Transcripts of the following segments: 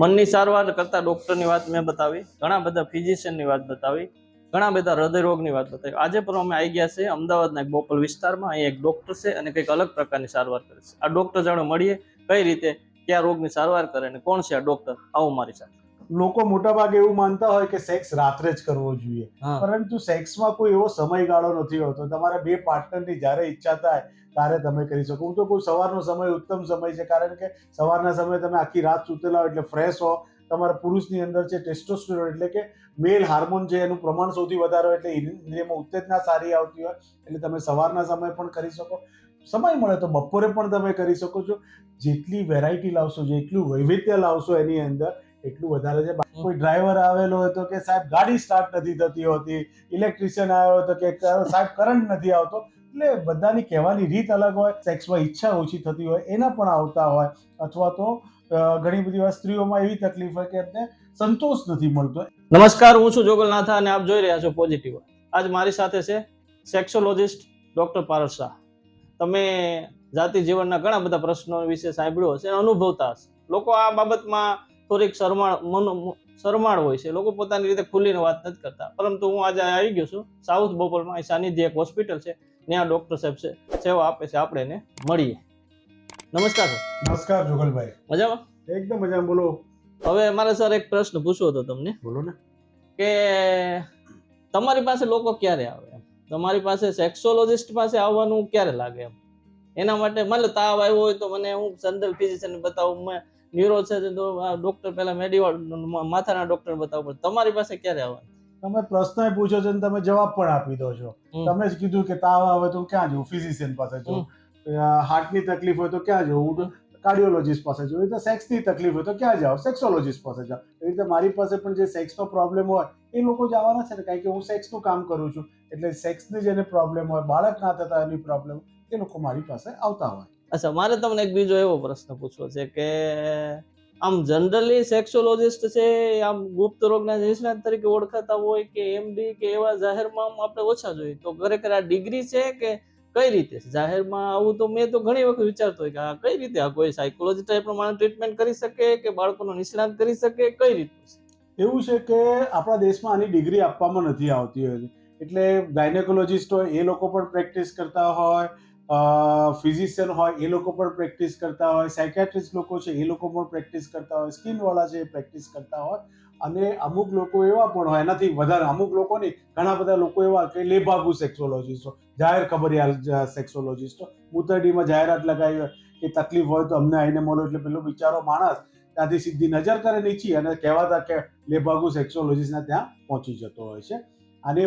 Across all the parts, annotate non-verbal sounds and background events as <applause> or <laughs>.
મનની સારવાર કરતા ડોક્ટરની વાત મેં બતાવી ઘણા બધા ફિઝિશિયનની વાત બતાવી ઘણા બધા હૃદયરોગની વાત બતાવી. આજે પણ અમે આવી ગયા છે અમદાવાદના એક બોપલ વિસ્તારમાં અહીં એક ડોક્ટર છે અને કંઈક અલગ પ્રકારની સારવાર કરે છે. આ ડોક્ટર જાણે મળીએ કઈ રીતે કયા રોગની સારવાર કરે અને કોણ છે આ ડોક્ટર? આવું મારી સાથે. લોકો મોટાભાગે એવું માનતા હોય કે સેક્સ રાત્રે જ કરવો જોઈએ. પરંતુ સેક્સમાં કોઈ એવો સમયગાળો નથી હોતો. તમારા બે પાર્ટનરની જ્યારે ઈચ્છા થાય ત્યારે તમે કરી શકો. હું તો કોઈ સવારનો સમય ઉત્તમ સમય છે, કારણ કે સવારના સમયે તમે આખી રાત સૂતેલા હો એટલે ફ્રેશ હો. તમારા પુરુષની અંદર છે ટેસ્ટોસ્ટેરોન એટલે કે મેલ હાર્મોન છે એનું પ્રમાણ સૌથી વધારે હોય એટલે ઇન્દ્રિયમાં ઉત્તેજના સારી આવતી હોય, એટલે તમે સવારના સમય પણ કરી શકો. સમય મળે તો બપોરે પણ તમે કરી શકો છો. જેટલી વેરાયટી લાવશો, જેટલું વૈવિધ્ય લાવશો એની અંદર, એટલું વધારે છે. કોઈ ડ્રાઈવર આવેલો હોય તો કે સાહેબ ગાડી સ્ટાર્ટ નથી થતી હોતી ઇલેક્ટ્રિશિયન આવ્યો હોય તો કે સાહેબ કરંટ નથી આવતો એટલે બધાની કહેવાની રીત અલગ હોય, સેક્સમાં ઈચ્છા ઓછી થતી હોય, એના પણ આવતા હોય, અથવા તો ઘણી બધી વાર સ્ત્રીઓમાં એવી તકલીફ હોય કે એમને સંતોષ નથી મળતો. નમસ્કાર, હું છું જોગલનાથા અને આપ જોઈ રહ્યા છો પોઝિટિવ આજ મારી સાથે છે સેક્સોલોજિસ્ટ ડોક્ટર પારસ શાહ. તમે જાતિ જીવનના ઘણા બધા પ્રશ્નો વિશે સાંભળ્યો હશે અનુભવતા હશે. લોકો આ બાબતમાં થોડીક શરમાળ શરમાળ હોય છે. લોકો પોતાની રીતે ખુલ્લીને વાત નથી કરતા. પરંતુ હું આજે આવી ગયો છું સાઉથ બોપલમાં સાનિધ્ય એક હોસ્પિટલ છે. ત્યાં ડોક્ટર સાહેબ છે સેવા આપે છે આપણે એને મળીએ. નમસ્કાર સર નમસ્કાર જોગલભાઈ. મજામાં? એકદમ મજામાં બોલો. હવે મારે સર એક પ્રશ્ન પૂછવો હતો તમને. બોલો ને કે તમારી પાસે લોકો ક્યારે આવે તમારી પાસે સેક્સોલોજિસ્ટ પાસે આવવાનું ક્યારે લાગે એમ? એના માટે મને તાવ આવ્યો હોય તો મને હું સંદર્ભ ફિઝિશિયન બતાવું મેં ન્યુરો છે તો ડોક્ટર પહેલા મેડિવાળ માથાના ડોક્ટર બતાવું પણ તમારી પાસે ક્યારે આવવાનું? તમે પ્રશ્ન પૂછો છો તમે જવાબ પણ આપી દો છો. તમે જ કીધું કે તાવ આવે તો ક્યાં જવું ફિઝિશિયન પાસે જવું હાર્ટની તકલીફ હોય તો ક્યાં જવું કાર્ડિયોલોજીસ્ટ પાસે જવું તો સેક્સની તકલીફ હોય તો ક્યાં જાઓ સેક્સોલોજીસ્ટ પાસે જાઓ એ રીતે મારી પાસે પણ જે સેક્સનો પ્રોબ્લેમ હોય એ લોકો જવાના છે ને. કારણ કે હું સેક્સનું કામ કરું છું એટલે સેક્સની જેને પ્રોબ્લેમ હોય બાળક ના થતા એની પ્રોબ્લેમ એ લોકો મારી પાસે આવતા હોય. અચ્છા મારે તમને એક બીજો એવો પ્રશ્ન પૂછવો છે કે આમ જનરલી સેક્સોલોજિસ્ટ છે, આમ ગુપ્ત રોગના નિષ્ણાત તરીકે ઓળખાતા હોય કે એમડી કે એવા જાહેરમાં આપણે ઓછા જોઈએ. તો ખરેખર આ ડિગ્રી છે કે કઈ રીતે? જાહેરમાં આવું તો મેં તો ઘણી વખત વિચારતો હોય કે આ કઈ રીતે આ કોઈ સાયકોલોજી ટાઈપ માણસ ટ્રીટમેન્ટ કરી શકે કે બાળકોનો નિષ્ણાત કરી શકે? કઈ રીતે? એવું છે કે આપણા દેશમાં આની ડિગ્રી આપવામાં નથી આવતી હોતી એટલે ગાયનેકોલોજીસ્ટ હોય, એ લોકો પણ પ્રેક્ટિસ કરતા હોય ફિઝિશિયન હોય, એ લોકો પણ પ્રેક્ટિસ કરતા હોય. સાયકેટ્રિસ્ટ લોકો છે, એ લોકો પણ પ્રેક્ટિસ કરતા હોય. સ્કિનવાળા છે, એ પ્રેક્ટિસ કરતા હોય. અને અમુક લોકો એવા પણ હોય, એનાથી વધારે અમુક લોકો નહીં, ઘણા બધા લોકો એવા કે લેભાગુ સેક્સોલોજીસ્ટો જાહેર ખબરિયાર સેક્સોલોજીસ્ટો મૂતરડીમાં જાહેરાત લગાવી હોય કે તકલીફ હોય તો અમને આવીને મળો, એટલે પેલો બિચારો માણસ ત્યાંથી સીધી નજર કરે નીચી અને કહેવાતા કે લેભાગુ સેક્સોલોજીસ્ટના ત્યાં પહોંચી જતો હોય છે. આને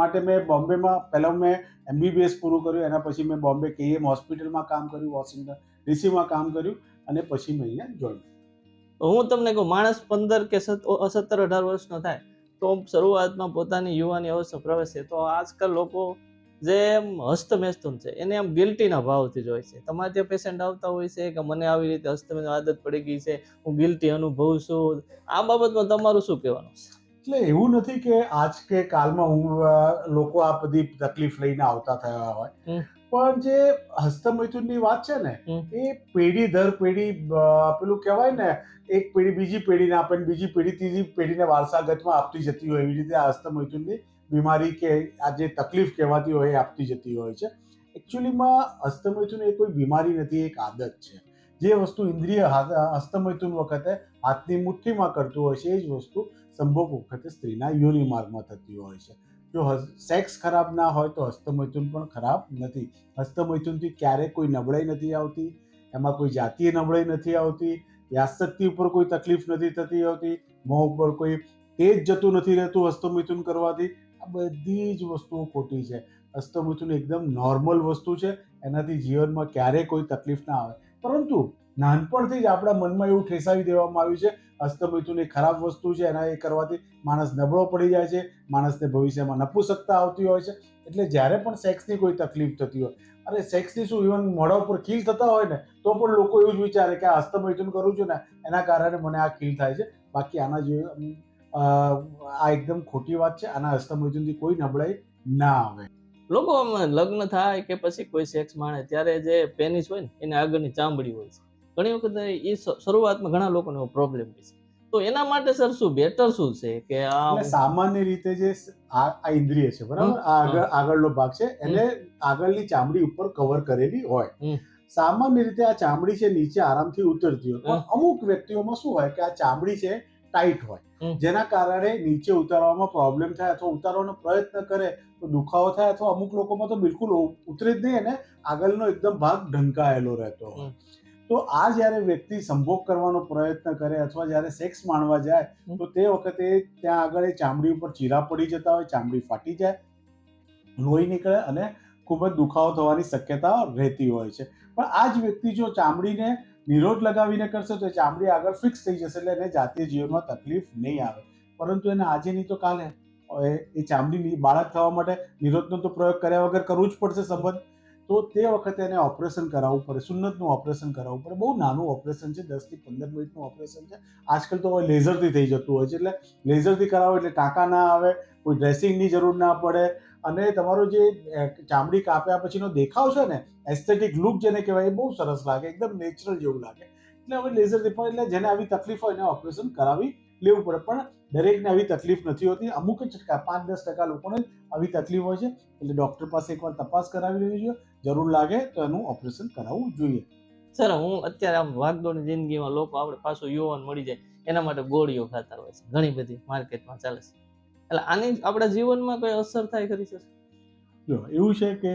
માટે મેં બોમ્બેમાં, પહેલાં મેં એમબીબીએસ પૂરું કર્યું, એના પછી મેં બોમ્બે કેએમ હોસ્પિટલમાં કામ કર્યું, વોશિંગ્ટન ડીસીમાં કામ કર્યું, અને પછી મેં અહીંયા જોઈન હું તમને કહું, માણસ પંદર કે સત્તર અઢાર વર્ષનો થાય, તો શરૂઆતમાં પોતાની યુવાની અવસ્થા પ્રવેશે, તો આજકાલ લોકો જે એમ હસ્તમેસ્તુન છે, એને આમ ગિલ્ટીના ભાવથી જ હોય છે. તમારે ત્યાં પેશન્ટ આવતા હોય છે કે મને આવી રીતે હસ્તમેસ્ત આદત પડી ગઈ છે, હું ગિલ્ટી અનુભવું છું, આ બાબતમાં તમારું શું કહેવાનું છે? એટલે એવું નથી કે આજ કે કાલમાં હું લોકો આ બધી તકલીફ લઈને આવતા થયા હોય. પણ જે હસ્તમૈથુનની વાત છે ને એ પેઢી દર પેઢી પેલું કહેવાય ને એક પેઢી બીજી પેઢીને આપે બીજી પેઢી ત્રીજી પેઢીને વારસાગતમાં આપતી જતી હોય એવી રીતે આ હસ્તમૈથુનની બીમારી કે આ જે તકલીફ કહેવાતી હોય એ આપતી જતી હોય છે. એકચ્યુઅલીમાં હસ્તમૈથુન એ કોઈ બીમારી નથી એક આદત છે. જે વસ્તુ ઇન્દ્રિય હસ્તમૈથુન વખતે હાથની મુઠ્ઠીમાં કરતું હોય છે એ જ વસ્તુ. સંભોગ વખતે સ્ત્રીના યોનિ માર્ગમાં થતી હોય છે. જો સેક્સ ખરાબ ના હોય તો હસ્તમૈથુન પણ ખરાબ નથી. હસ્તમૈથુનથી ક્યારેય કોઈ નબળાઈ નથી આવતી, એમાં કોઈ જાતીય નબળાઈ નથી આવતી યાદશક્તિ ઉપર કોઈ તકલીફ નથી થતી આવતી મોં ઉપર કોઈ તેજ જતું નથી રહેતું હસ્તમૈથુન કરવાથી, આ બધી જ વસ્તુઓ ખોટી છે. હસ્તમૈથુન એકદમ નોર્મલ વસ્તુ છે, એનાથી જીવનમાં ક્યારેય કોઈ તકલીફ ના આવે. પરંતુ નાનપણથી જ આપણા મનમાં એવું ઠેસાવી દેવામાં આવ્યું છે હસ્તમૈથુન એ ખરાબ વસ્તુ છે, એના એ કરવાથી માણસ નબળો પડી જાય છે, માણસને ભવિષ્યમાં નપુસકતા આવતી હોય છે. એટલે જ્યારે પણ સેક્સની કોઈ તકલીફ થતી હોય, અરે સેક્સની શું ઇવન મોઢા ઉપર ખીલ થતા હોય ને, તો પણ લોકો એવું જ વિચારે કે આ અસ્તમિથુન કરું છું ને, એના કારણે મને આ ખીલ થાય છે. બાકી આના જે આ એકદમ ખોટી વાત છે. આના અસ્તમિથુનથી કોઈ નબળાઈ ના આવે. લોકો લગ્ન થાય કે પછી કોઈ સેક્સ માણે, ત્યારે જે પેનિસ હોય ને, એને આગળની ચામડી હોય છે. ઘણી વખત એ શરૂઆતમાં ઘણા લોકોને પ્રોબ્લેમ છે. તો એના માટે સર શું બેટર શું છે કે આ સામાન્ય રીતે જે આ ઇન્દ્રિય છે બરાબર? આ આગળ આગળનો ભાગ છે એને આગળની ચામડી ઉપર કવર કરેલી હોય. સામાન્ય રીતે આ ચામડી છે નીચે આરામથી ઉતરતી હોય. પણ અમુક વ્યક્તિઓમાં શું હોય કે આ ચામડી છે ટાઈટ હોય. જેના કારણે નીચે ઉતારવામાં પ્રોબ્લેમ થાય અથવા ઉતારવાનો પ્રયત્ન કરે તો દુખાવો થાય અથવા અમુક લોકોમાં તો બિલકુલ ઉતરે જ નહીં અને આગળનો એકદમ ભાગ ઢંકાયેલો રહેતો હોય. તો આ જ્યારે વ્યક્તિ સંભોગ કરવાનો પ્રયત્ન કરે અથવા જ્યારે સેક્સ માણવા જાય તો તે વખતે ત્યાં આગળ એ ચામડી ઉપર ચીરા પડી જતા હોય ચામડી ફાટી જાય લોહી નીકળે અને ખૂબ જ દુખાવો થવાની શક્યતા રહેતી હોય છે. પણ આ જ વ્યક્તિ જો ચામડીને નિરોધ લગાવીને કરશે તો ચામડી આગળ ફિક્સ થઈ જશે એટલે એને જાતીય જીવનમાં તકલીફ નહીં આવે. પરંતુ એને આજે નહીં તો કાલે. એ ચામડી બાળક થવા માટે નિરોધનો તો પ્રયોગ કર્યા વગર કરવું જ પડશે સંબંધ. તો તે વખતે એને ઓપરેશન કરાવવું પડે. સુન્નતનું ઓપરેશન કરાવવું પડે. બહુ નાનું ઓપરેશન છે. દસથી પંદર મિનિટનું ઓપરેશન છે. આજકાલ તો હવે લેઝરથી થઈ જતું હોય છે. એટલે લેઝરથી કરાવો એટલે ટાંકા ના આવે, કોઈ ડ્રેસિંગની જરૂર ના પડે. અને તમારો જે ચામડી કાપ્યા પછીનો દેખાવ છે ને એસ્થેટિક લુક જેને કહેવાય, એ બહુ સરસ લાગે. એકદમ નેચરલ જેવું લાગે. એટલે હવે લેઝરથી પણ, એટલે જેને આવી તકલીફ હોય એને ઓપરેશન કરાવી લેવું પડે. પણ દરેકને આવી તકલીફ નથી હોતી. અમુક જ ટકા પાંચ દસ ટકા લોકોને આવી તકલીફ હોય છે. એટલે ડૉક્ટર પાસે એકવાર તપાસ કરાવી લેવી જોઈએ. જરૂર લાગે તો એનું ઓપરેશન કરાવવું જોઈએ. સર હું અત્યારે આમ વાગદોડની જિંદગીમાં લોકો આપણે પાછું યુવાન મળી જાય. એના માટે ગોળીઓ ખાતા હોય છે. ઘણી બધી માર્કેટમાં ચાલે છે. એટલે આની આપણા જીવનમાં કોઈ અસર થાય ખરી શકે જો એવું છે કે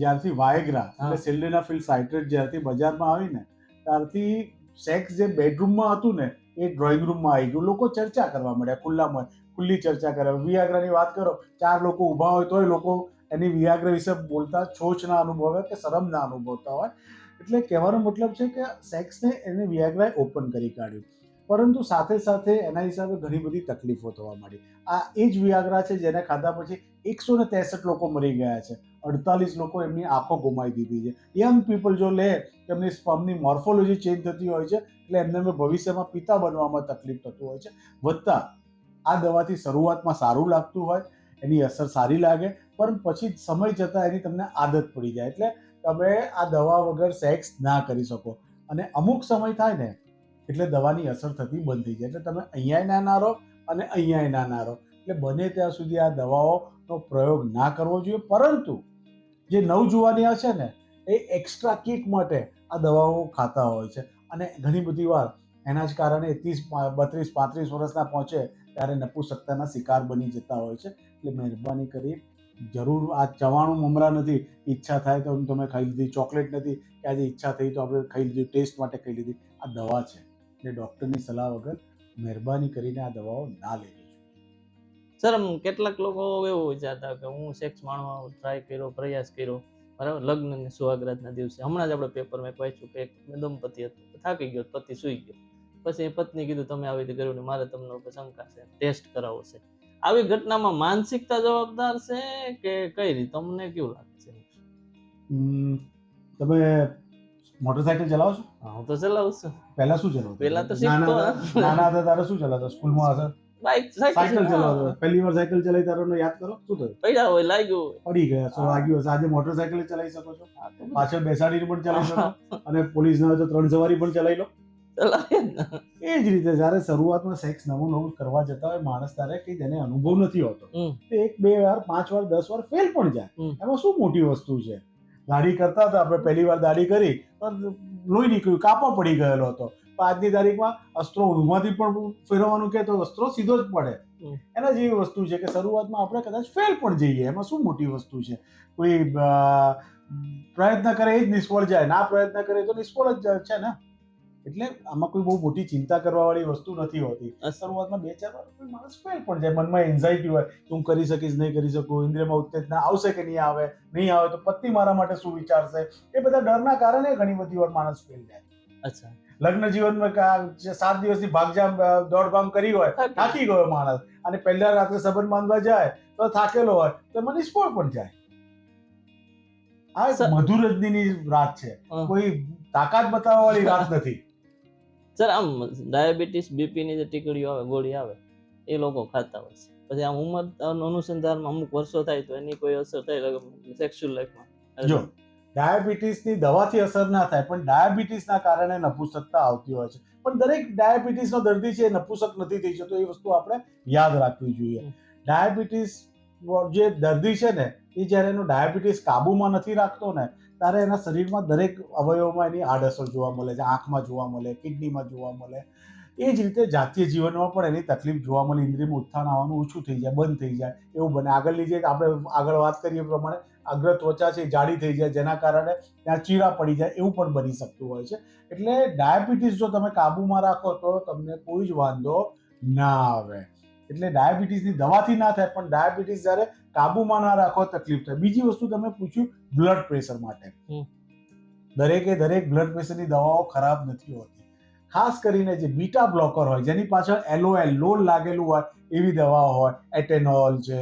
જ્યારથી વાયગ્રા અને સિલ્ડેનાફિલ સાઇટ્રેટ જ્યારથી બજારમાં આવી ને ત્યારથી સેક્સ જે બેડરૂમમાં હતું ને એ ડ્રોઈંગ રૂમમાં આવી ગયું. લોકો ચર્ચા કરવા મળ્યા ખુલ્લામાં ખુલ્લી ચર્ચા કરે વિયાગ્રાની વાત કરો. ચાર લોકો ઊભા હોય તોય લોકો એની વિયાગ્રા વિશે બોલતા છોછ ના અનુભવે કે શરમ ના અનુભવતા હોય. એટલે કહેવાનો મતલબ છે કે સેક્સને એને વિયાગ્રાએ ઓપન કરી કાઢ્યું. પરંતુ સાથે સાથે એના હિસાબે ઘણી બધી તકલીફો થવા માંડી. આ એ જ વિયાગ્રા છે જેને ખાધા પછી એકસો ને લોકો મરી ગયા છે. અડતાલીસ લોકો એમની આંખો ગુમાવી દીધી છે. યંગ પીપલ જો લે, એમની સ્પમની મોર્ફોલોજી ચેન્જ થતી હોય છે, એટલે એમને ભવિષ્યમાં પિતા બનવામાં તકલીફ થતું હોય છે. વધતા આ દવાથી શરૂઆતમાં સારું લાગતું હોય, એની અસર સારી લાગે, પણ પછી સમય જતાં એની તમને આદત પડી જાય. એટલે તમે આ દવા વગર સેક્સ ના કરી શકો. અને અમુક સમય થાય ને, એટલે દવાની અસર થતી બંધ થઈ જાય. એટલે તમે અહીંયાય ના ના રહો અને અહીંયાય ના ના રહો એટલે બને ત્યાં સુધી આ દવાઓનો પ્રયોગ ના કરવો જોઈએ. પરંતુ જે નવજુવાનિયા છે ને, એ એક્સ્ટ્રા કિક માટે આ દવાઓ ખાતા હોય છે. અને ઘણી બધી વાર એના જ કારણે ત્રીસ બત્રીસ, પાંત્રીસ વર્ષના પહોંચે ત્યારે નપુસત્તાના શિકાર બની જતા હોય છે. એટલે મહેરબાની કરી, જરૂર આ ચવાણું મમરા નથી, ઈચ્છા થાય તો તમે ખાઈ લીધી, ચોકલેટ નથી કે આજે ઈચ્છા થઈ તો આપણે ખાઈ લીધી, ટેસ્ટ માટે ખાઈ લીધી. આ દવા છે. એટલે ડૉક્ટરની સલાહ વગર મહેરબાની કરીને આ દવાઓ ના લેવી. સર કેટલાક લોકો એવું વિચારતા કે હું સેક્સ માણવા ટ્રાય કર્યો પ્રયાસ કર્યો. બરાબર? લગ્ન ને સુહાગરાતના દિવસે. હમણાં જ આપણે પેપરમાં વાંચ્યું કે દંપતી હતું. થાકી ગયો પતિ સૂઈ ગયો. પછી એ પત્ની કીધું તમે આવી રીતે કર્યું ને મારે તમને ઉપર શંકા છે. ટેસ્ટ કરાવો છે. આવી ઘટનામાં માનસિકતા જવાબદાર છે કે કઈ રીતે? તમને કેવું લાગે છે? તમે મોટરસાયકલ ચલાવો છો? હું તો ચલાવું છું. પહેલા શું ચલાવતા પહેલા તો નાના હતા- તારે શું ચલાવતા? સ્કૂલમાં હશે? બાઇક સાયકલ ચલાવતો પહેલી વાર સાયકલ ચલાવી તારો યાદ કરો? શું થયું? પૈડા હોય લાગ્યું પડી ગયા. સો. વાગ્યું હશે? આજે મોટરસાયકલ ચલાવી શકો છો? પાછળ બેસાડીને પણ ચલાવી શકો અને પોલીસ ના હોય તો ત્રણ સવારી પણ ચલાવી લો. એ જ રીતે જ્યારે શરૂઆતમાં સેક્સ નવું નવું કરવા જતા હોય માણસ ત્યારે કે જેને અનુભવ નથી હોતો. એક બે વાર પાંચ વાર દસ વાર ફેલ પણ જાય. એમાં શું મોટી વસ્તુ છે? દાઢી કરતા હતા આપણે પહેલી વાર દાઢી કરી પણ લોહી નીકળ્યું કાપા પડી ગયેલો હતો. આજની તારીખમાં અસ્ત્રો ઊંઘમાંથી પણ ફેરવવાનું કે તો અસ્ત્રો સીધો જ પડે. એના જેવી વસ્તુ છે કે શરૂઆતમાં આપણે કદાચ ફેલ પણ જઈએ. એમાં શું મોટી વસ્તુ છે? કોઈ પ્રયત્ન કરે એ જ નિષ્ફળ જાય. ના પ્રયત્ન કરે તો નિષ્ફળ જ છે ને? એટલે આમાં કોઈ બહુ મોટી ચિંતા કરવા વાળી વસ્તુ નથી હોતી. શરૂઆતમાં બે ચાર વાર કોઈ માણસ ફેલ પણ જાય. મનમાં એન્ઝાઇટી હોય. હું કરી શકીશ નહીં કરી શકું. ઇન્દ્રિયમાં ઉત્તેજના આવશે કે નહીં આવે નહીં આવે તો પત્ની મારા માટે શું વિચારશે? એ બધા ડરના કારણે ઘણી બધી વાર માણસ ફેલ જાય. અચ્છા. લગ્ન જીવનમાં સાત દિવસની ભાગજામ દોડભામ કરી હોય થાકી ગયો માણસ. અને પહેલા રાત્રે સંબંધ બાંધવા જાય તો થાકેલો હોય તો એમાં નિષ્ફળ પણ જાય. આ મધુર રજનીની રાત છે. કોઈ તાકાત બતાવવા વાળી રાત <laughs> નથી. સર આમ ડાયાબિટીસ બીપી ની જે ટીકડીઓ આવે ગોળી આવે એ લોકો ખાતા હોય છે. પછી આમ ઉંમર અનુસંધાનમાં અમુક વર્ષો થાય તો એની કોઈ અસર થાય સેક્સ્યુઅલ લાઈફમાં જો ડાયાબિટીસની દવાથી અસર ના થાય પણ ડાયાબિટીસના કારણે નપુસકતા આવતી હોય છે. પણ દરેક ડાયાબિટીસનો દર્દી છે એ નપુસક નથી થઈ જતો એ વસ્તુ આપણે યાદ રાખવી જોઈએ. ડાયાબિટીસ જે દર્દી છે ને એ જ્યારે એનો ડાયાબિટીસ કાબુમાં નથી રાખતો ને ત્યારે એના શરીરમાં દરેક અવયવમાં એની આડઅસર જોવા મળે છે આંખમાં જોવા મળે કિડનીમાં જોવા મળે. એ જ રીતે જાતીય જીવનમાં પણ એની તકલીફ જોવા મળે ઇન્દ્રિયમાં ઉત્થાન આવવાનું ઓછું થઈ જાય બંધ થઈ જાય એવું બને. આગળની જે આપણે આગળ વાત કરીએ પ્રમાણે અગ્ર ત્વચા છે જાડી થઈ જાય જેના કારણે ત્યાં ચીરા પડી જાય એવું પણ બની શકતું હોય છે. એટલે ડાયાબિટીસ જો તમે કાબુમાં રાખો તો તમને કોઈ જ વાંધો ના આવે. એટલે ડાયાબિટીસની દવાથી ના થાય પણ ડાયાબિટીસ જ્યારે કાબુમાં ના રાખો તકલીફ થાય. બીજી વસ્તુ તમે પૂછ્યું બ્લડ પ્રેશર માટે. દરેકે દરેક બ્લડ પ્રેશરની દવાઓ ખરાબ નથી હોતી. ખાસ કરીને જે બીટા બ્લોકર હોય જેની પાછળ એલોએલ લોલ લાગેલું હોય એવી દવાઓ હોય એટેનોલ છે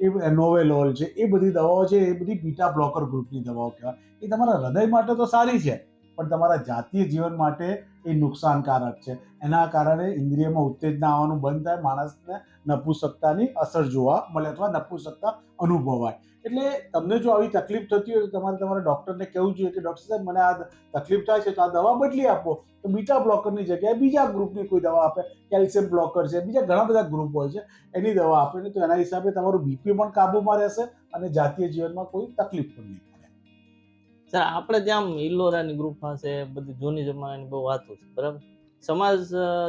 એ નોવેલોલ છે, એ બધી દવાઓ છે, એ બધી બીટા બ્લોકર ગ્રુપની દવાઓ કહેવાય. એ તમારા હૃદય માટે તો સારી છે, પણ તમારા જાતીય જીવન માટે એ નુકસાનકારક છે. એના કારણે ઇન્દ્રિયમાં ઉત્તેજના આવવાનું બંધ થાય, માણસને નપુસકતાની અસર જોવા મળે અથવા નપુસકતા અનુભવાય. એટલે તમને જો આવી તકલીફ થતી હોય તો તમારે તમારા ડૉક્ટરને કહેવું જોઈએ કે ડૉક્ટર સાહેબ, મને આ તકલીફ થાય છે, તો આ દવા બદલી આપો. તો બીટા બ્લોકરની જગ્યાએ બીજા ગ્રુપની કોઈ દવા આપે. કેલ્શિયમ બ્લોકર છે, બીજા ઘણા બધા ગ્રુપ હોય છે, એની દવા આપે ને તો એના હિસાબે તમારું બીપી પણ કાબુમાં રહેશે અને જાતીય જીવનમાં કોઈ તકલીફ પણ નહીં પડે. સર, આપણે ત્યાં ઇલોરાની ગ્રુપ પાસે બધી જૂની જમાનાની બહુ વાતો છે, બરાબર? સમાજ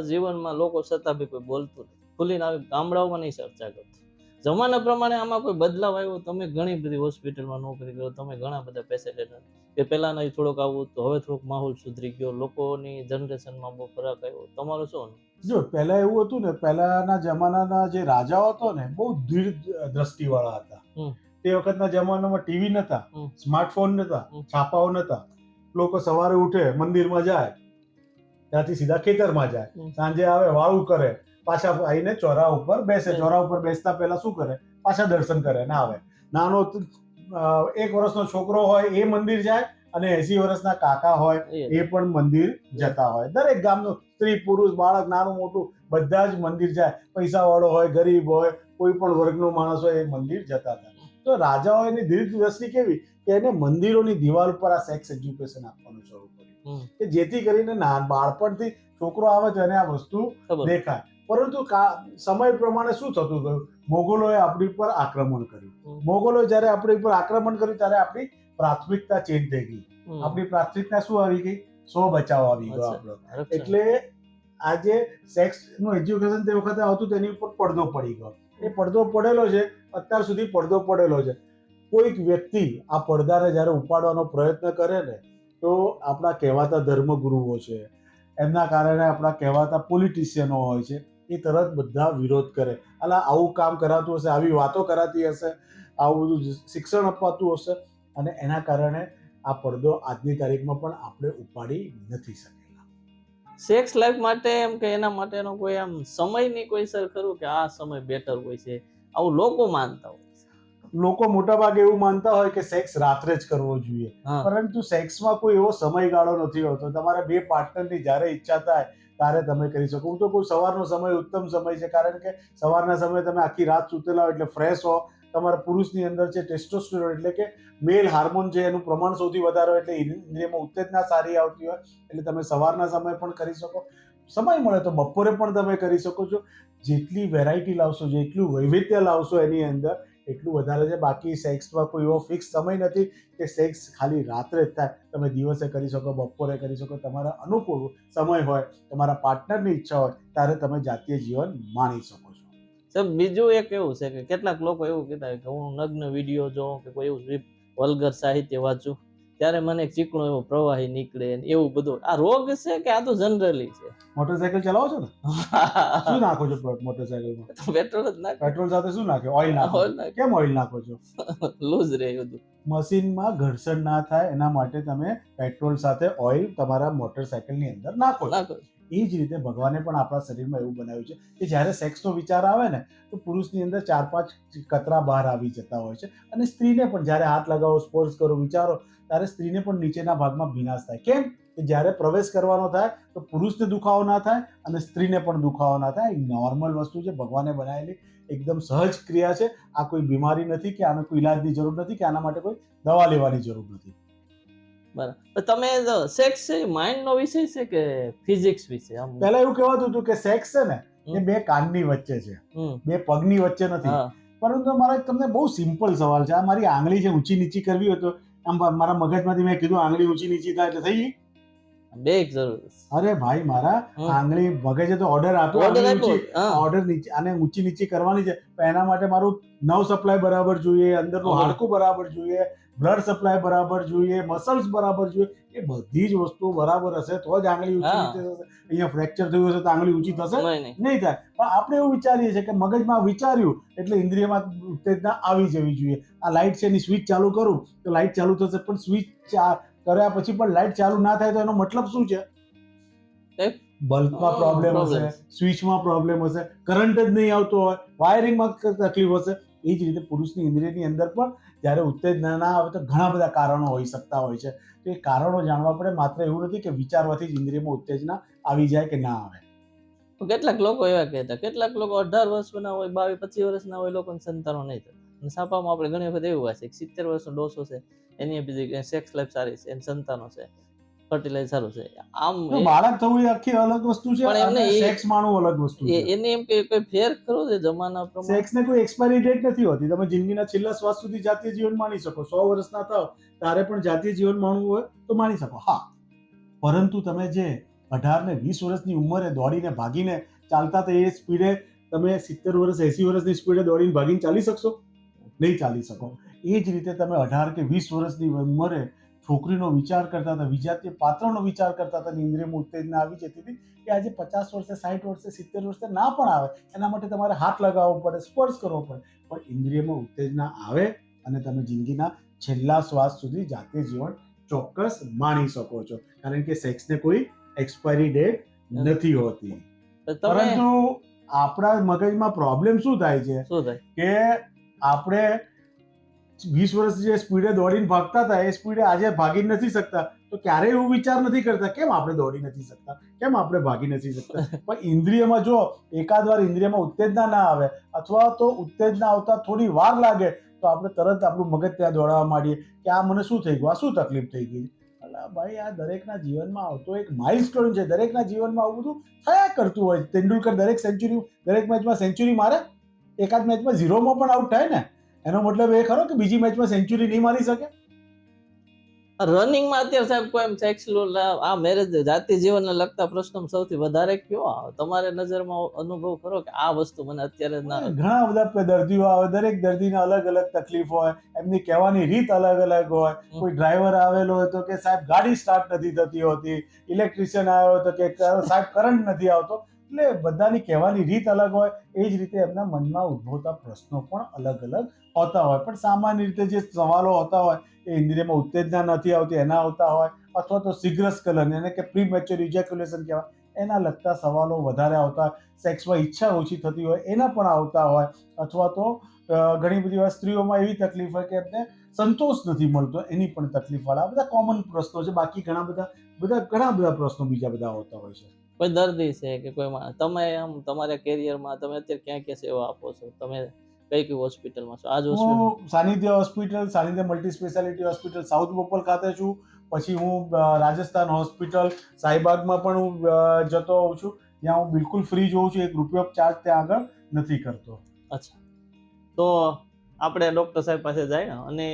જીવનમાં લોકો છતાં બી કોઈ બોલતું નથી. ખુલીને આવી ગામડાઓમાં નહીં ચર્ચા કરતું. જમાના પ્રમાણે આમાં કોઈ બદલાવ આવ્યો? તમે ઘણી બધી હોસ્પિટલમાં નોકરી કરો તમે ઘણા બધા ફેસિલિટી કે પહેલાંના થોડોક આવું તો હવે થોડોક માહોલ સુધરી ગયો લોકોની જનરેશનમાં બહુ ફરક આવ્યો. તમારો શું જો પહેલા એવું હતું ને પહેલાના જમાનાના જે રાજાઓ હતો ને બહુ ધીર દ્રષ્ટિવાળા હતા. તે વખતના જમાનામાં ટીવી નતા. સ્માર્ટફોન નતા છાપાઓ નતા. લોકો સવારે ઉઠે મંદિરમાં જાય ત્યાંથી સીધા ખેતરમાં જાય. સાંજે આવે વાળું કરે પાછા આવીને ચોરા ઉપર બેસે. ચોરા ઉપર બેસતા પહેલા શું કરે? પાછા દર્શન કરે ને આવે. નાનો એક વર્ષનો છોકરો હોય એ મંદિર જાય અને એસી વર્ષના કાકા હોય એ. પણ મંદિર જતા હોય. દરેક ગામનો સ્ત્રી પુરુષ બાળક નાનું મોટું બધા જ મંદિર જાય. પૈસાવાળો હોય ગરીબ હોય કોઈ પણ વર્ગનો માણસ હોય એ મંદિર જતા હતા. તો રાજાઓની દીર્ઘ દ્રષ્ટિ કેવી? કે એને મંદિરોની દિવાલ ઉપર આ સેક્સ એજ્યુકેશન આપવાનું શરૂ કર્યું. કે જેથી કરીને બાળપણથી છોકરો આવે તો એને આ વસ્તુ દેખાય. પરંતુ સમય પ્રમાણે શું થતું ગયું? મોગલોએ આપણી પર આક્રમણ કર્યું. મોગલો મોગલોએ જ્યારે આપણી પર આક્રમણ કર્યું ત્યારે આપણી પ્રાથમિકતા ચેન્જ થઈ ગઈ. આપણી પ્રાથમિકતા શું આવી ગઈ? સો બચાવ આવી ગયો આપણો. એટલે આજે સેક્સનું એજ્યુકેશન તે વખતે આવતું તેની ઉપર પડદો પડી ગયો. એ પડદો પડેલો છે અત્યાર સુધી પડદો પડેલો છે. કોઈક વ્યક્તિ આ પડદાને જ્યારે ઉપાડવાનો પ્રયત્ન કરે ને તો આપણા કહેવાતા ધર્મગુરુઓ છે. એમના કારણે આપણા કહેવાતા પોલિટિશિયનો હોય છે. એ તરત બધા વિરોધ કરે. અલા આવું કામ કરાતું હશે આવી વાતો કરાતી હશે આવું બધું શિક્ષણ અપાતું હશે અને એના કારણે આ પડદો આજની તારીખમાં પણ આપણે ઉપાડી નથી શકેલા. સેક્સ લાઈફ માટે એમ કે એના માટેનો કોઈ આમ સમયની કોઈ સર ખરું કે આ સમય બેટર હોય છે. આવું લોકો માનતા હોય લોકો મોટા ભાગે એવું માનતા હોય કે સેક્સ રાત્રે જ કરવો જોઈએ. પરંતુ સેક્સમાં કોઈ એવો સમયગાળો નથી હોતો. તમારા બે પાર્ટનરની જ્યારે ઈચ્છા થાય ત્યારે તમે કરી શકો. હું તો કોઈ સવારનો સમય ઉત્તમ સમય છે. કારણ કે સવારના સમયે તમે આખી રાત સૂતેલા એટલે ફ્રેશ હો. તમારા પુરુષની અંદર છે ટેસ્ટોસ્ટેરોન એટલે કે મેલ હાર્મોન છે એનું પ્રમાણ સૌથી વધારે હોય એટલે ઇન્દ્રિયમાં ઉત્તેજના સારી આવતી હોય એટલે તમે સવારના સમયે પણ કરી શકો. સમય મળે તો બપોરે પણ તમે કરી શકો છો. જેટલી વેરાયટી લાવશો, જેટલું વૈવિધ્ય લાવશો એની અંદર એટલું વધારે છે, બાકી સેક્સમાં કોઈ એવો ફિક્સ સમય નથી કે સેક્સ ખાલી રાત્રે જ થાય. તમે દિવસે કરી શકો, બપોરે કરી શકો, તમારા અનુકૂળ સમય હોય, તમારા પાર્ટનરની ઈચ્છા હોય, ત્યારે તમે જાતીય જીવન માણી શકો છો. સાહેબ બીજું એક એવું છે કે કેટલાક લોકો એવું કહેતા કે હું નગ્ન વીડિયો જોઉં કે કોઈ એવું વલ્ગર સાહિત્ય વાંચું. ત્યારે મને એક ચીકણો એવો પ્રવાહી નીકળે એવું બધું. આ રોગ છે કે આ તો જનરલી છે? મોટરસાયકલ ચલાવો છો ને? <laughs> શું નાખો છો મોટરસાયકલમાં? પેટ્રોલ જ નાખો. પેટ્રોલ સાથે શું નાખો? ઓઇલ નાખો. કેમ ઓઇલ નાખો છો? <laughs> લૂઝ રહે બધું. મશીનમાં ઘર્ષણ ના થાય એના માટે તમે પેટ્રોલ સાથે ઓઇલ તમારા મોટરસાયકલની અંદર નાખો નાખો છો. એ જ રીતે ભગવાને પણ આપણા શરીરમાં એવું બનાવ્યું છે કે જ્યારે સેક્સનો વિચાર આવે ને, તો પુરુષની અંદર ચાર પાંચ કતરા બહાર આવી જતા હોય છે. અને સ્ત્રીને પણ જ્યારે હાથ લગાવો, સ્પર્શ કરો, વિચારો, ત્યારે સ્ત્રીને પણ નીચેના ભાગમાં ભીનાશ થાય. કેમ? કે જ્યારે પ્રવેશ કરવાનો થાય, તો પુરુષને દુખાવો ના થાય અને સ્ત્રીને પણ દુખાવો ના થાય. નોર્મલ વસ્તુ છે, ભગવાને બનાવેલી એકદમ સહજ ક્રિયા છે. આ કોઈ બીમારી નથી કે આનો કોઈ ઇલાજની જરૂર નથી કે આના માટે કોઈ દવા લેવાની જરૂર નથી. બરાબર. તમે સેક્સ છે માઇન્ડ નો વિષય છે કે ફિઝિક્સ વિશે પહેલા એવું કહેવાતું હતું કે સેક્સ છે ને એ બે કાનની વચ્ચે છે. બે પગની વચ્ચે નથી. પરંતુ મારા તમને બહુ સિમ્પલ સવાલ છે. આ મારી આંગળી છે ઊંચી નીચી કરવી હોય તો આમ મારા મગજમાંથી મેં કીધું આંગળી ઊંચી નીચી થાય એટલે થઈ બે એક જરૂર. અરે ભાઈ મારા આંગળી મગજે તો ઓર્ડર આપ્યો. ઓર્ડર નીચે અને ઊંચી નીચી કરવાની છે. એના માટે મારું નવ સપ્લાય બરાબર જોઈએ અંદરનું હાડકું બરાબર જોઈએ. બ્લડ સપ્લાય બરાબર જોઈએ મસલ્સ બરાબર જોઈએ એ બધી જ વસ્તુઓ બરાબર હશે તો જ આંગળી ઊંચી થશે. અહીંયા ફ્રેક્ચર થયું હશે તો આંગળી ઊંચી થશે? નહીં થાય. પણ આપણે એવું વિચારીએ છીએ કે મગજમાં વિચાર્યું એટલે ઇન્દ્રિયમાં ઉત્તેજના આવી જવી જોઈએ. આ લાઇટ છે એની સ્વિચ ચાલુ કરું તો લાઇટ ચાલુ થશે પણ સ્વિચ કર્યા પછી પણ લાઇટ ચાલુ ના થાય તો એનો મતલબ શું છે? બલ્બમાં પ્રોબ્લેમ હશે સ્વિચમાં પ્રોબ્લેમ હશે કરંટ જ નહીં આવતો હોય વાયરિંગમાં તકલીફ હશે એ જ રીતે પુરુષની ઇન્દ્રિયની અંદર પણ જ્યારે ઉત્તેજના ના આવે તો ઘણા બધા કારણો હોઈ શકતા હોય છે. તો એ કારણો જાણવા પડે. માત્ર એવું નથી કે વિચારવાથી જ ઇન્દ્રિયમાં ઉત્તેજના આવી જાય કે ના આવે. તો કેટલાક લોકો એવા કહેતા, કેટલાક લોકો અઢાર વર્ષના હોય બાવીસ પચીસ વર્ષના હોય લોકોને સંતાનો નહીં થતા. સાપામાં આપણે ઘણી વખત એવું હોય છે સિત્તેર વર્ષનો ડોસો છે, એની બીજી સેક્સ લાઈફ સારી છે, એની સંતાનો છે. ફર્ટિલાઇઝ સારું છે. આમ બાળક થવું એ આખી અલગ વસ્તુ છે પણ એમને સેક્સ માણવું અલગ વસ્તુ છે. એને એમ કે કોઈ ફેર ખરો છે જમાના પ્રમાણે? સેક્સ ને કોઈ એક્સપાયરી ડેટ નથી હોતી. તમે જિંદગીના છેલ્લા શ્વાસ સુધી જાતીય જીવન માણી શકો. 100 વર્ષના થાવ તારે પણ જાતીય જીવન માણવું હોય તો માણી શકો. હા. પરંતુ તમે જે અઢાર ને વીસ વર્ષની ઉંમરે દોડીને ભાગીને ચાલતા તો એ સ્પીડે તમે સિત્તેર વર્ષ એસી વર્ષની સ્પીડે દોડીને ભાગીને ચાલી શકશો? નહીં ચાલી શકો. એ જ રીતે તમે અઢાર કે વીસ વર્ષની ઉંમરે છોકરીનો વિચાર કરતા હતા વિજાતીય પાત્રનો વિચાર કરતા હતા અને ઇન્દ્રિયમાં ઉત્તેજના આવી જતી હતી કે આજે પચાસ વર્ષે સાઠ વર્ષે સિત્તેર વર્ષે ના પણ આવે એના માટે તમારે હાથ લગાવવો પડે સ્પર્શ કરવો પડે. પણ ઇન્દ્રિયમાં ઉત્તેજના આવે અને તમે જિંદગીના છેલ્લા શ્વાસ સુધી જાતે જીવન ચોક્કસ માણી શકો છો. કારણ કે સેક્સને કોઈ એક્સપાયરી ડેટ નથી હોતી. પરંતુ આપણા મગજમાં પ્રોબ્લેમ શું થાય છે? શું થાય? કે આપણે વીસ વર્ષ જે સ્પીડે દોડીને ભાગતા હતા એ સ્પીડે આજે ભાગી નથી શકતા. તો ક્યારેય એવું વિચાર નથી કરતા કેમ આપણે દોડી નથી શકતા? કેમ આપણે ભાગી નથી શકતા? <laughs> પણ ઇન્દ્રિયમાં જો એકાદ વાર ઇન્દ્રિયમાં ઉત્તેજના ના આવે અથવા તો ઉત્તેજના આવતા થોડી વાર લાગે તો આપણે તરત આપણું મગજ ત્યાં દોડાવવા માંડીએ કે આ મને શું થઈ ગયું? આ શું તકલીફ થઈ ગઈ? અલા ભાઈ આ દરેકના જીવનમાં આવતો એક માઇલસ્ટોન છે. દરેકના જીવનમાં આવું બધું થયા કરતું હોય. તેંડુલકર દરેક સેન્ચુરી દરેક મેચમાં સેન્ચુરી મારે એકાદ મેચમાં ઝીરોમાં પણ આઉટ થાય ને? એનો મતલબ એ ખરો કે બીજી મેચમાં સેન્ચુરી નહીં મારી શકે? રનિંગમાં અત્યારે સાહેબ કોઈ એમ સેક્સ આ મેરેજ જાતિ જીવનને લગતા પ્રશ્નો સૌથી વધારે કયો? આવે તમારે નજરમાં અનુભવ કરો કે આ વસ્તુ મને અત્યારે ના ઘણા બધા દર્દીઓ આવે દરેક દર્દીને અલગ અલગ તકલીફ હોય એમની કહેવાની રીત અલગ અલગ હોય. કોઈ ડ્રાઈવર આવેલો હોય તો કે સાહેબ ગાડી સ્ટાર્ટ નથી થતી હોતી ઇલેક્ટ્રિશિયન આવ્યો તો કે સાહેબ કરંટ નથી આવતો. એટલે બધાની કહેવાની રીત અલગ હોય, એ જ રીતે એમના મનમાં ઉદ્ભવતા પ્રશ્નો પણ અલગ અલગ હોતા હોય. પણ સામાન્ય રીતે જે સવાલો હોતા હોય, એ ઇન્દ્રિયમાં ઉત્તેજના નથી આવતી, એના આવતા હોય, અથવા તો સિગ્રસ્કલન એને કે પ્રી મેચ્યોર ઇજેક્યુલેશન કહેવાય, એના લગતા સવાલો વધારે આવતા સેક્સમાં ઈચ્છા ઓછી થતી હોય, એના પણ આવતા હોય, અથવા તો ઘણી બધી વાર સ્ત્રીઓમાં એવી તકલીફ હોય કે એમને સંતોષ નથી મળતો, એની પણ તકલીફ વાળા બધા કોમન પ્રશ્નો છે. બાકી ઘણા બધા બધા, ઘણા બધા પ્રશ્નો બીજા બધા હોતા હોય છે. કોઈ દર્દી છે કે કોઈ તમે આમ તમારા કેરિયરમાં તમે અત્યારે ક્યાં ક્યાં સેવા આપો છો? તમે કઈ કઈ હોસ્પિટલમાં છો? આજ હું Sanidhya hospital Sanidhya multi speciality hospital south Bopal ખાતે છું. પછી હું રાજસ્થાન હોસ્પિટલ સાહીબાગમાં પણ હું જતો હોઉં છું. ત્યાં હું બિલકુલ ફ્રી જોઉં છું. એક રૂપિયો ચાર્જ ત્યાં આગળ નથી કરતો. અચ્છા. તો આપણે ડોક્ટર સાહેબ પાસે જાય અને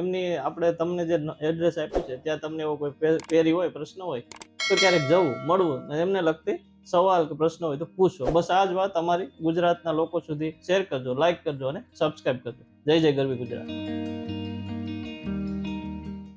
એમની આપણે તમને જે એડ્રેસ આપ્યું છે ત્યાં તમને એવો કોઈ પહેરી હોય પ્રશ્ન હોય? તો ક્યારેક જવું, મળવું એમને લગતી સવાલ કે પ્રશ્ન હોય તો પૂછો. બસ આ જ વાત અમારી ગુજરાતના લોકો સુધી શેર કરજો લાઈક કરજો અને સબસ્ક્રાઇબ કરજો. જય જય ગરવી ગુજરાત.